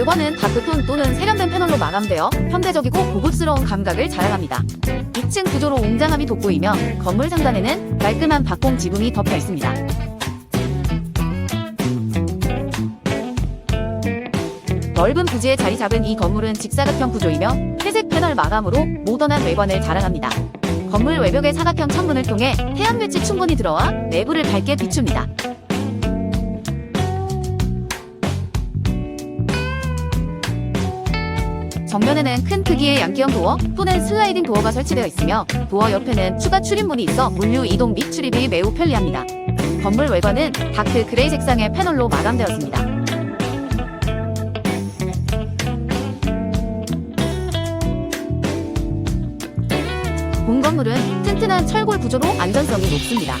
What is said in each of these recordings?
외관은 다크톤 또는 세련된 패널로 마감되어 현대적이고 고급스러운 감각을 자랑합니다. 2층 구조로 웅장함이 돋보이며 건물 상단에는 깔끔한 박공 지붕이 덮여 있습니다. 넓은 부지에 자리 잡은 이 건물은 직사각형 구조이며 회색 패널 마감으로 모던한 외관을 자랑합니다. 건물 외벽의 사각형 창문을 통해 태양빛이 충분히 들어와 내부를 밝게 비춥니다. 정면에는 큰 크기의 양기형 도어 또는 슬라이딩 도어가 설치되어 있으며 도어 옆에는 추가 출입문이 있어 물류 이동 및 출입이 매우 편리합니다. 건물 외관은 다크 그레이 색상의 패널로 마감되었습니다. 본 건물은 튼튼한 철골 구조로 안전성이 높습니다.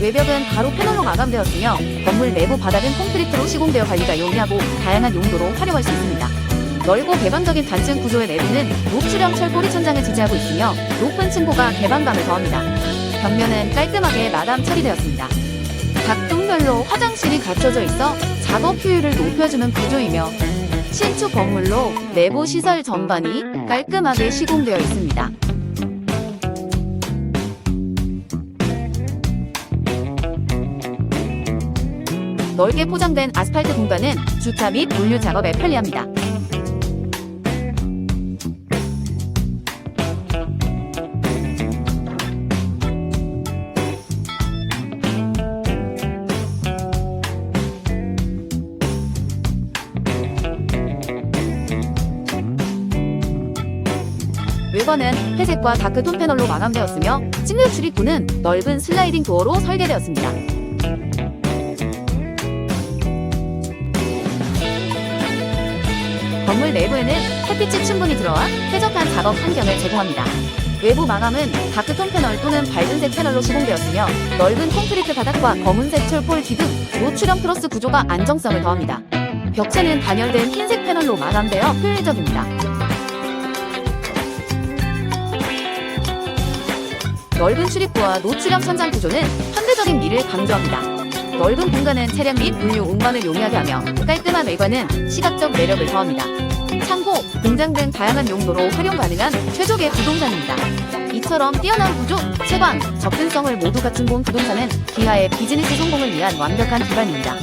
외벽은 가로 패널로 마감되었으며 건물 내부 바닥은 콘크리트로 시공되어 관리가 용이하고 다양한 용도로 활용할 수 있습니다. 넓고 개방적인 단층 구조의 내부는 노출형 철골이 천장을 지지하고 있으며 높은 층고가 개방감을 더합니다. 벽면은 깔끔하게 마감 처리되었습니다. 각 동별로 화장실이 갖춰져 있어 작업 효율을 높여주는 구조이며 신축 건물로 내부 시설 전반이 깔끔하게 시공되어 있습니다. 넓게 포장된 아스팔트 공간은 주차 및 물류 작업에 편리합니다. 외관은 회색과 다크 톤 패널로 마감되었으며 싱글 출입구는 넓은 슬라이딩 도어로 설계되었습니다. 건물 내부에는 햇빛이 충분히 들어와 쾌적한 작업 환경을 제공합니다. 외부 마감은 다크톤 패널 또는 밝은색 패널로 시공되었으며 넓은 콘크리트 바닥과 검은색 철폴 기둥, 노출형 크로스 구조가 안정성을 더합니다. 벽체는 단열된 흰색 패널로 마감되어 효율적입니다. 넓은 출입구와 노출형 천장 구조는 현대적인 미를 강조합니다. 넓은 공간은 차량 및 물류 운반을 용이하게 하며 깔끔한 외관은 시각적 매력을 더합니다. 창고, 공장 등 다양한 용도로 활용 가능한 최적의 부동산입니다. 이처럼 뛰어난 구조, 채광, 접근성을 모두 갖춘 본 부동산은 기아의 비즈니스 성공을 위한 완벽한 기반입니다.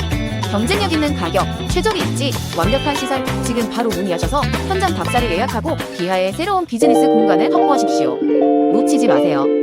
경쟁력 있는 가격, 최적의 입지, 완벽한 시설, 지금 바로 문의하셔서 현장 답사를 예약하고 기아의 새로운 비즈니스 공간을 확보하십시오. 놓치지 마세요.